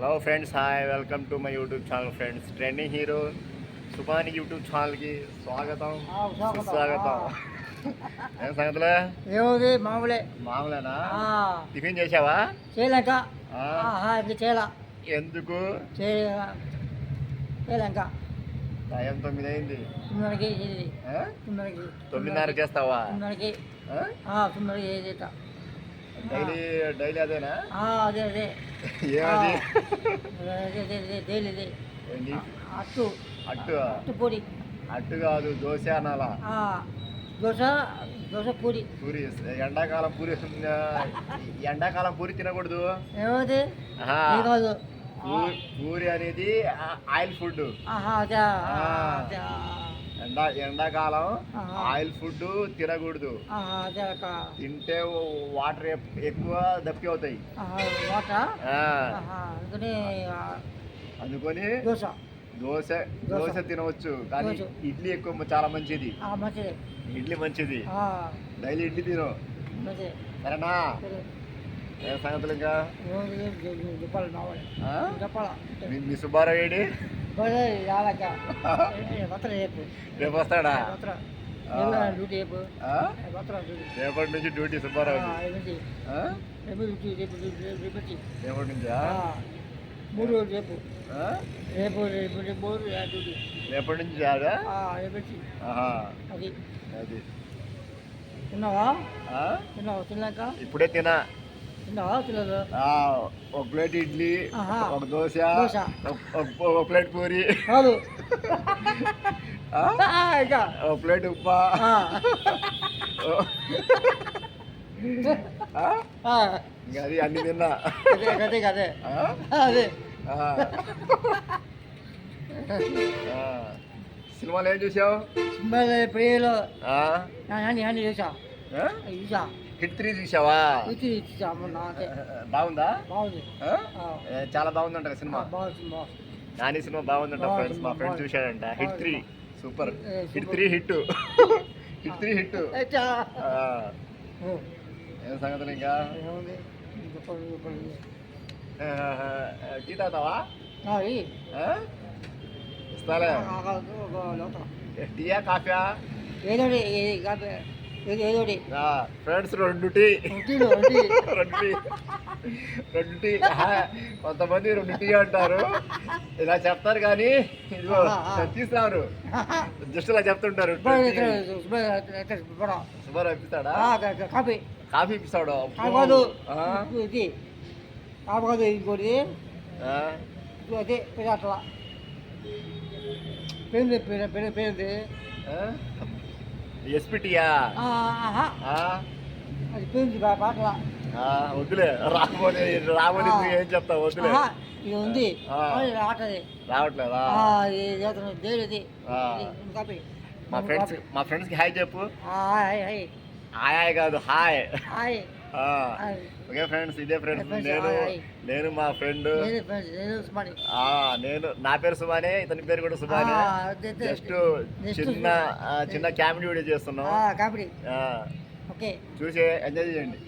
Hello friends hi welcome to my YouTube channel friends trending hero Subhani YouTube ఛానల్కి స్వాగతం స్వాగతం. ఏం సంగతులే? ఏముంది మామూలే. మామూలేనా? టిఫిన్ చేసావా? చేయలేక. చేయాల. ఎందుకు? చేయ చేయలేక. టైం తొమ్మిది అయింది? తొమ్మిదికి తొమ్మిదిన్నర చేస్తావా? తొమ్మిదికి తొమ్మిదికి. డైలీ డైలీ అదేనా? ఆ, అదే అదే. ఏమది? అదే? అట్టు. అట్టు అట్టు పూరి. అట్టు కాదు దోశ అనాలా? దోశ దోశ పూరి. పూరి ఎండాకాలం పూరి ఎండాకాలం పూరి తినకూడదు. కాదు. పూరి అనేది ఆయిల్ ఫుడ్ ఎండా ఎండాకాలం. ఆయిల్ ఫుడ్ తినకూడదు. తింటే వాటర్ ఎక్కువ దప్పిక అవుతాయి. అందుకని దోశ. దోశ తినవచ్చు. కానీ. ఇడ్లీ ఎక్కువ చాలా మంచిది. ఇడ్లీ మంచిది. డైలీ ఇడ్లీ తిను. సరేనా? సరే. ఏ సంగతులు ఇంకా? మీ సుబ్బారావు ఏడి? రేపు వస్తాడా? రేపటి నుంచి డ్యూటీ వచ్చి. రేపటి నుంచా? మూడు రోజులు రేపు? రేపు రేపు రేపు మూడు డ్యూటీ రేపటి నుంచి కాదా? ఆ, రేపు వచ్చి ఆహా. అది. అది తిన్నావా? తిన్నావా? తిన్నాక? ఇప్పుడే తినా ఒక ప్లేట్ ఇడ్లీ. ఒక దోశ. ఒక- ప్లేట్ పూరి. ఒక ప్లేట్ ఇంకా అది అన్ని తిన్నా. అదే అదే అదే. సినిమాలు ఏం చూసావు? మరి ప్రియులు. చూసా? చూసా. హిట్ త్రీ చూసావా బాగుందా? చాలా బాగుందంట సినిమా. నాని సినిమా బాగుందంట బాగుంది, ఫ్రెండ్స్ మా friend. చూశాడంట. Hit three super. Hit. Three hit hit three hit ఏం సంగతులు ఇంకా? టీ తాగుతావా? ఇస్తాలే. టీయా కాఫీయా? ఏది కాదు ఫ్రెండ్స్ రెండు టీ. రెండు టీ. రెండు టీ. ఆహా, కొంతమంది రెండు టీ అంటారు. ఇలా చెప్తారు కానీ ఇదిగో. తీస్తారు జస్ట్ ఇలా చెప్తుంటారు. సుబ్బరావు. ఇప్పిస్తాడా? ఆ, కా- కా- కాపీ కాఫీ ఇప్పిస్తాడు. కాదు? ఇది. కాదు ఇంకోటి. అదే అట్లా పేరు పేరు పేరు పేరుది ఆ? ఎస్పీటీయా పాటల వద్దులే. రాబోని ఆ. ఏం చెప్తావు? వద్దులే. ఇది ఉంది. రావట్లేదా. చేస్తున్న దేవుడిది మా ఫ్రెండ్స్ మా ఫ్రెండ్స్కి హాయ్ చెప్పు. Hi hi. హాయ్ హాయ్ కాదు హాయ్. హాయ్. ఓకే ఫ్రెండ్స్ ఇదే ఫ్రెండ్స్ నేను. నేను మా ఫ్రెండ్. నేను నా పేరు సుబానే ఇతని పేరు కూడా అదే. జస్ట్ చిన్న చిన్న కామెడీ వీడియో చేస్తున్నాం. చూసి ఎంజాయ్ చేయండి.